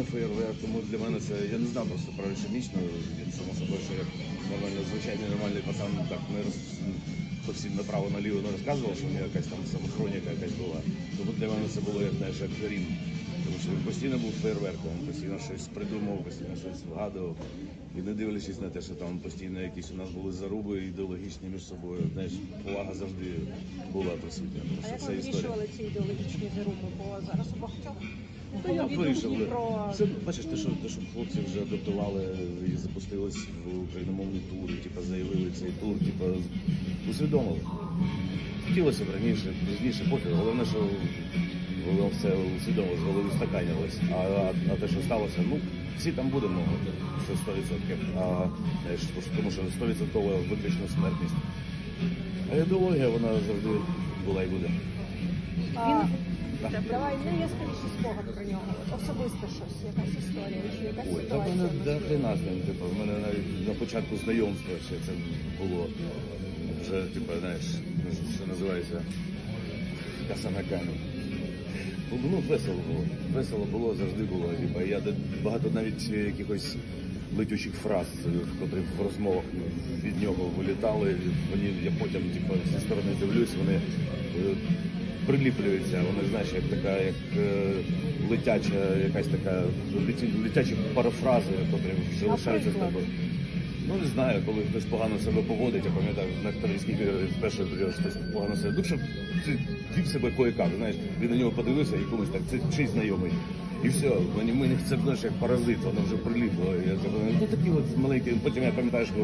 людина фейерверк, тому для мене це я не знав просто про ішемічну. Він само собою, що як нормально, звичайний нормальний пацан так не роз по всім направо наліво не розказував, що в мене якась там самохроніка якась була. Тому для мене це було як знаєш, як рім. Тому що він постійно був фейерверком, постійно щось придумав, постійно щось вгадував. І не дивлячись на те, що там постійно якісь у нас були заруби ідеологічні між собою. Знаєш, повага завжди була присутня. Тому А як ви вирішували ці ідеологічні заруби? Бо зараз у багатьох Та про Це бачиш, те, що те, що хлопці вже адаптували і запустились в україномовний тур, і, типу, заявили цей тур, типу, усвідомили. Хотілося б раніше, пізніше, поки головне, що воно все усвідомило, з голови стаканялось. А, а, а те, що сталося, ну всі там будемо, це 100%. А, знаєш, тому що 100% виключно смертність. А ідеологія, вона завжди була і буде. а, Так. давай найяскравіший спогад про нього. Особисто щось, якась історія чи якась Ой, та в ситуація. мене до хрена з ним, типу, в мене навіть на початку знайомства ще це було вже, типу, знаєш, що називається каса камінь. Ну, весело було. Весело було, завжди було. Типу, я багато навіть якихось летючих фраз, котрі в розмовах від нього вилітали. Вони, я потім, типу, зі сторони дивлюсь, вони е, приліплюються. Вони, знаєш, як така, як е, летяча, якась така летячі парафрази, котрі залишаються з тобою. Ну не знаю, коли хтось погано себе поводить, я пам'ятаю, на скільки вперше хтось погано себе. Ну, щоб ти вів себе кое-як, знаєш, ти на нього подивився і комусь так, це чийсь знайомий. І все, мені, мені це знаєш, як паразит, воно вже приліпло. Я так, ну такі от маленькі. Потім я пам'ятаю, що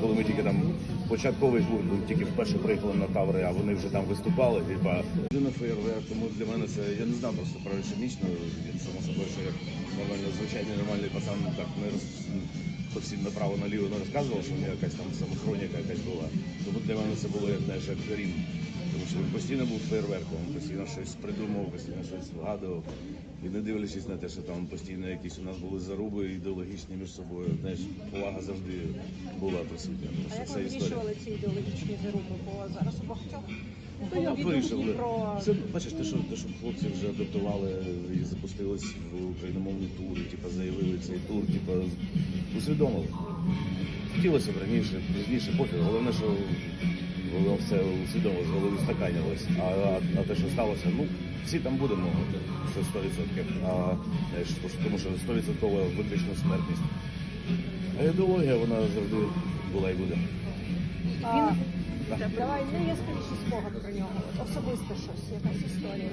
коли ми тільки там початковий гурт, був, тільки вперше приїхали на таври, а вони вже там виступали. Типа на фейерверк, тому для мене це я не знав просто про ішемічну. Він само собою, що як нормально, звичайний нормальний пацан так не роз по всім направо наліво не розказував, що в нього якась там самохроніка якась була. Тому для мене це було як знаєш, як рім. Тому що він постійно був фейерверком, постійно щось придумав, постійно щось вгадував. І не дивлячись на те, що там постійно якісь у нас були заруби ідеологічні між собою. Знаєш, повага завжди була присутня. Тому А як це ви історія. вирішували ці ідеологічні заруби? Бо зараз у багатьох відомі про Це бачиш, те, що те, що хлопці вже адаптували і запустились в україномовний тур, типу, заявили цей тур, типу, усвідомили. Хотілося б раніше, пізніше, поки головне, що воно все усвідомило, з голови стаканялось. А, а, а те, що сталося, ну всі там будемо, це 100%. А, знаєш, тому що 100% виключно смертність. А ідеологія, вона завжди була і буде. А, давай найяскравіший спогад про нього. Особисто щось, якась історія.